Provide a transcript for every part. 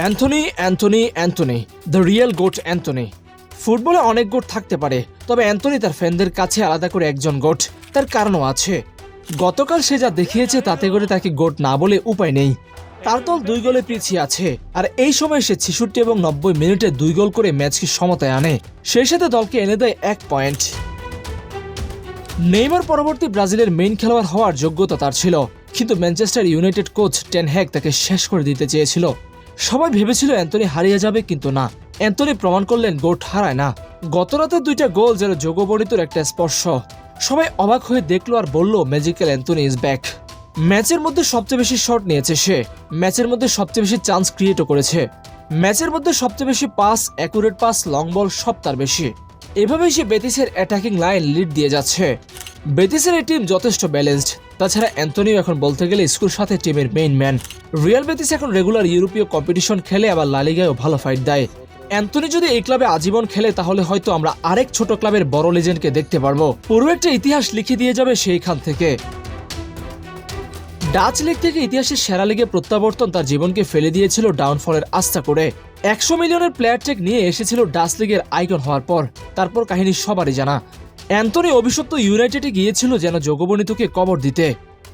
Antony Antony Antony the real GOAT Antony. ফুটবলে অনেক goat থাকতে পারে, তবে অ্যান্থনি তার ফ্যানদের কাছে আলাদা করে একজন গোট তার কারণও আছে। গতকাল সে যা দেখিয়েছে তাতে করে তাকে গোট না বলে উপায় নেই। তার দল দুই গোলে পিছিয়ে আছে, আর এই সময় সে ছেষট্টি এবং নব্বই মিনিটে দুই গোল করে ম্যাচকে সমতায় আনে। সেই সাথে দলকে এনে দেয় এক পয়েন্ট নেইমার পরবর্তী ব্রাজিলের মেইন খেলোয়াড় হওয়ার যোগ্যতা তার ছিল, কিন্তু Manchester United coach ten Hag তাকে শেষ করে দিতে চেয়েছিল। সবাই ভেবেছিল অ্যান্টনি হারিয়ে যাবে, কিন্তু না। অ্যান্টনি প্রমাণ করলেন গোট হারায় না। গত রাতে দুইটা গোল, যেন যোগবরিতর একটা স্পর্শ। সবাই অবাক হয়ে দেখল আর বলল ম্যাজিক্যাল অ্যান্টনি ইজ ব্যাক ম্যাচের মধ্যে সবচেয়ে বেশি শট নিয়েছে সে। ম্যাচের মধ্যে সবচেয়ে বেশি চান্স ক্রিয়েটও করেছে। ম্যাচের মধ্যে সবচেয়ে বেশি pass accurate pass long ball সব তার বেশি। এভাবেই সে বেতিসের অ্যাটাকিং লাইন লিড দিয়ে যাচ্ছে। বেতিসের এই টিম যথেষ্ট ব্যালেন্সড তাছাড়া অ্যান্টনিও এখন বলতে গেলে স্কুল সাথে টিমের মেইন ম্যান রিয়াল বেতিস এখন রেগুলার ইউরোপীয় কম্পিটিশন খেলে, আবার লালিগায়ও ভালো ফাইট দেয়। অ্যান্থনি যদি এই ক্লাবে আজীবন খেলে, তাহলে হয়তো আমরা আরেক ছোট ক্লাবের বড় লেজেন্ডকে দেখতে পারব। পুরো একটা ইতিহাস লিখে দিয়ে যাবে সেইখান থেকে। ডাচ লিগ থেকে ইতিহাসের সেরা লিগে প্রত্যাবর্তন তার জীবনকে ফেলে দিয়েছিল ডাউনফলের আস্থা করে। একশো মিলিয়নের প্লেয়ার চেক নিয়ে এসেছিল ডাচ লিগের আইকন হওয়ার পর। তারপর কাহিনী সবারই জানা। অ্যান্টনি অভিশপ্ত ইউনাইটেডে গিয়েছিল যেন যোগবনিতকে কবর দিতে।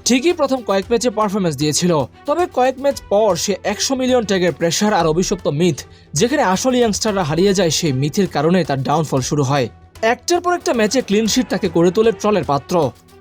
ঠিকই প্রথম কয়েক ম্যাচে পারফরমেন্স দিয়েছিল। তবে কয়েক ম্যাচ পর সে একশো মিলিয়ন ট্যাগের প্রেশার আর অভিশপ্ত মিথ, যেখানে আসল ইয়াংস্টাররা হারিয়ে যায় সেই মিথের কারণে তার ডাউনফল শুরু হয়। একটার পর একটা ম্যাচে ক্লিনশিট তাকে করে তোলে ট্রলের পাত্র।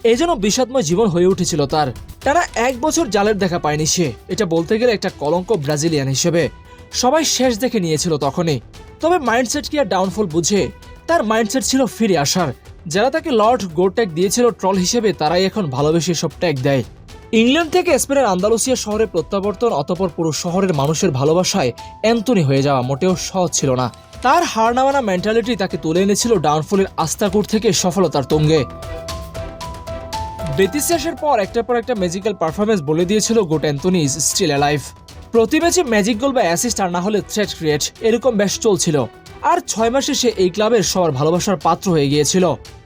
এই জন্য বিষাদময় জীবন হয়ে উঠেছিল তার। টানা এক বছর জালের দেখা পায়নি সে। এটা বলতে গেলে একটা কলঙ্ক ব্রাজিলিয়ান হিসেবে। সবাই শেষ দেখে নিয়েছিল তখনই। তবে মাইন্ডসেট কি আর ডাউনফল বুঝে? তার মাইন্ডসেট ছিল ফিরে আসার। যারা তাকে লর্ড গোর ট্যাগ দিয়েছিল ট্রল হিসেবে, তারাই এখন ভালোবেসে সব ট্যাগ দেয়। ইংল্যান্ড থেকে স্পেনের আন্দালুসিয়া শহরে প্রত্যাবর্তন অতপর পুরো শহরের মানুষের ভালোবাসায় অ্যান্টনি হয়ে যাওয়া মোটেও সহজ ছিল না। তার হার নামানা মেন্টালিটি তাকে তুলে এনেছিল ডাউনফলের আস্তাকুর থেকে সফলতার তুঙ্গে। বেতিস পর একটার পর একটা ম্যাজিক্যাল পারফরমেন্স বলে দিয়েছিল GOAT Antony is still alive প্রতি ম্যাচে ম্যাজিক গোল বা অ্যাসিস্ট আর না হলে থ্রেট ক্রিয়েট এরকম বেশ চলছিল। আর ছয় মাসে সে এই ক্লাবের সবার ভালোবাসার পাত্র হয়ে গিয়েছিল।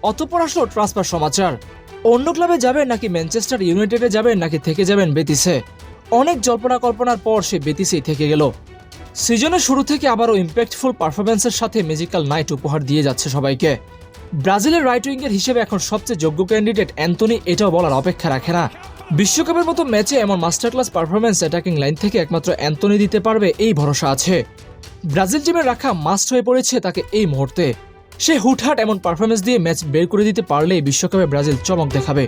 অতপর আসলো ট্রান্সফার সমাচার। অন্য ক্লাবে যাবেন নাকি ম্যানচেস্টার ইউনাইটেডে যাবেন নাকি থেকে যাবেন বেতিসে? অনেক জল্পনা কল্পনার পর সে বেতিসেই থেকে গেল। সিজনের শুরু থেকে আবারও ইম্প্যাক্টফুল পারফরমেন্সের সাথে ম্যাজিক্যাল নাইট উপহার দিয়ে যাচ্ছে সবাইকে। ব্রাজিলের রাইট উইঙ্গের হিসেবে এখন সবচেয়ে যোগ্য ক্যান্ডিডেট অ্যান্টনি এটাও বলার অপেক্ষা রাখে না। বিশ্বকাপের মতো ম্যাচে এমন master class performance attacking line থেকে একমাত্র অ্যান্টনি দিতে পারবে, এই ভরসা আছে। ব্রাজিল টিমে রাখা মাস্ট হয়ে পড়েছে তাকে এই মুহূর্তে। সে হুটহাট এমন পারফরমেন্স দিয়ে ম্যাচ বের করে দিতে পারলেই বিশ্বকাপে ব্রাজিল চমক দেখাবে।